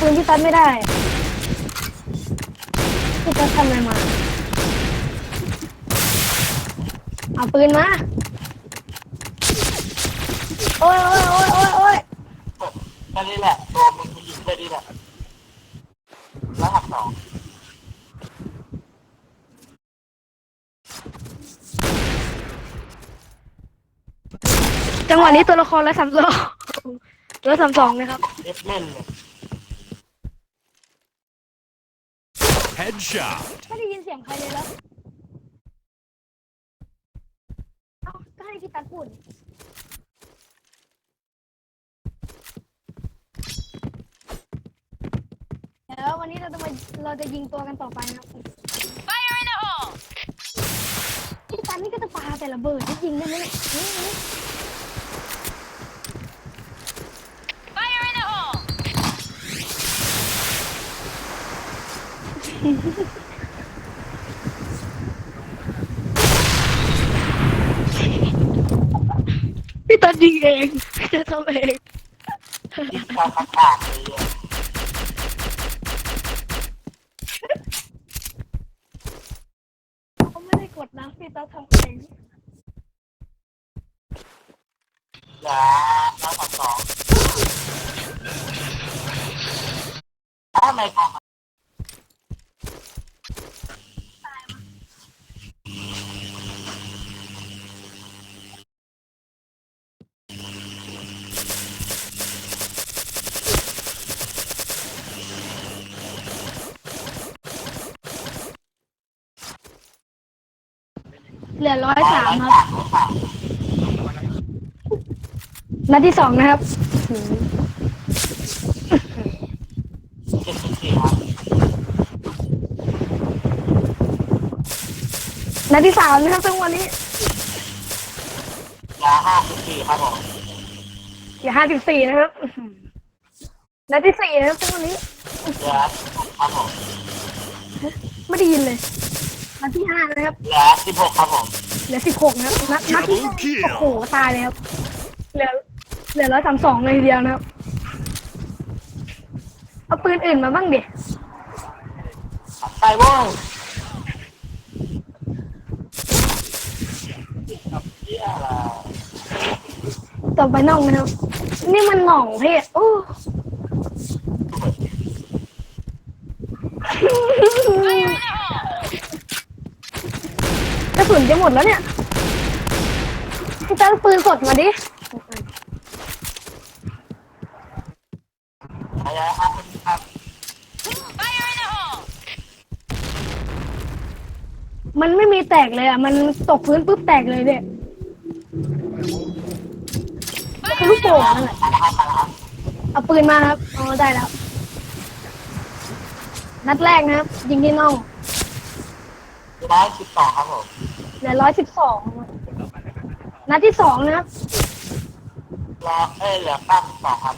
ปืนพี่ตัดไม่ได้พี่ตัดทำอะไรมาเอาปืนมาโอ้ยโอ้ยโอ้ยโอ้ยโอ้ยแค่นี้แหละตัวมึงยิงแค่นี้แหละแล้วหักสองจังหวะนี้ตัวละครละสามสองละสามสองนะครับ เอฟเล่นเลย Headshot. ไม่ได้ยินเสียงใครเลยแล้วเอ้าก็ให้พี่ตัดพูดแล้ววันนี้เราจะมาเราจะยิงตัวกันต่อไปนะครับ Fire in the hole! พี่ตันนี่ก็จะปาแต่ระเบิดที่ยิงได้ไหมเนี่ยนี่นี่ Fire in the hole! พี่ตันยิงเองจะทำเองยิงเข้าข้างๆเลยอะเขาไม่ได้กดนะพี่ตันทำเองอย่าแล้วหักสองถ้าไม่พอ เหลือร้อยสามร้อยครับสามร้อยสามนัดที่สองนะครับเจ็ดสิบสี่ครับ นัดที่สามนะครับจังหวะนี้ยาห้าสิบสี่ครับผมอย่าห้าสิบสี่นะครับอื้อหือนัดที่สี่นะครับจังหวะนี้ยาครับผมไม่ได้ยินเลย นัดที่ห้านะครับยาสิบหกครับผมเหลือสิบหกนะครับนัดนัดที่ห้า Double kill โอ้โหตายเลยครับเหลือเหลือร้อยสามสองเลยทีเดียวนะครับเอาปืนอื่นมาบ้างดิไปเว้ยเหี้ยอะไรต่อไปน่องนะครับนี่มันหน่องเพศโอ้ Fire in the hole! กระ สุนจะหมดแล้วเนี่ยพี่ตั้งปืนสดมาดิมันไม่มีแตกเลยอะ มันตกพื้นปุ๊บแตกเลยเนี่ยคือลูกโป่งนั่นแหละเอาปืนมาครับ อ๋อได้แล้ว นัดแรกนะครับ ยิงที่น่อง ร้อยสิบสองครับผมเหลือร้อยสิบสองนัดที่สองนะครับรอเอ้ยเหลือเก้าสิบสองครับ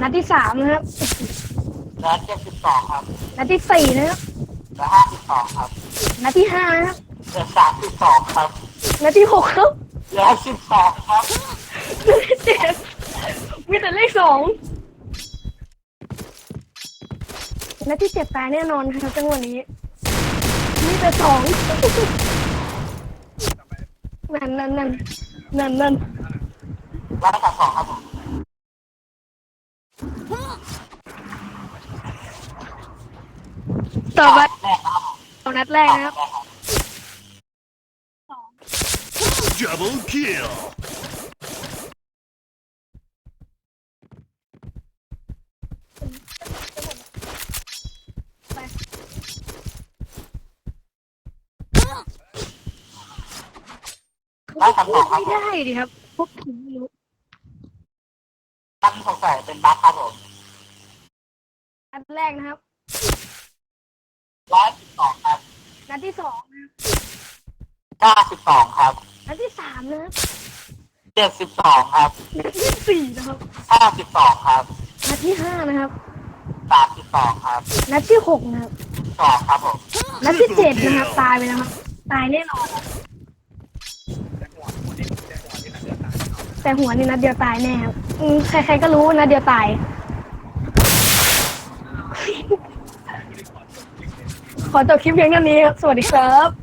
นัดที่สามนะครับ เหลือเจ็ดสิบสองครับนัดที่สี่นะครับ เหลือห้าสิบสองครับนัดที่ห้านะครับ เหลือสามสิบสองครับนัดที่หกครับเหลือสิบสองครับนัดที่เจ็ดมีแต่เลขสองนัดที่เจ็ดตายแน่นอนครับจังหวะนี้ มีแต่สองนั่นนั่นนั่นนั่นนั่นร้อยกับสองครับผมต่อไปเอานัดแรกนะครับ Double kill. ร้อยกับสองครับไม่ผมได้ดิครับพวกผมไม่รู้ตั้งสงสัยเป็นบัคครับผมนัดแรกนะครับ ร้อยสิบสองครับนัดที่สองนะครับเก้าสิบสองครับนัดที่สามนะครับเจ็ดสิบสองครับนัดที่สี่นะครับห้าสิบสองครับนัดที่ห้านะครับ สามสิบสองครับนัดที่หกนะครับ สองครับผมนัดที่เจ็ดนะครับ ตายไปแล้วครับ ตายแน่นอนครับ แต่หัวนี่นัดเดียวตายแน่ครับอืมใครๆก็รู้ว่านัดเดียวตาย ขอจบคลิปเพียงเท่านี้ครับสวัสดีครับ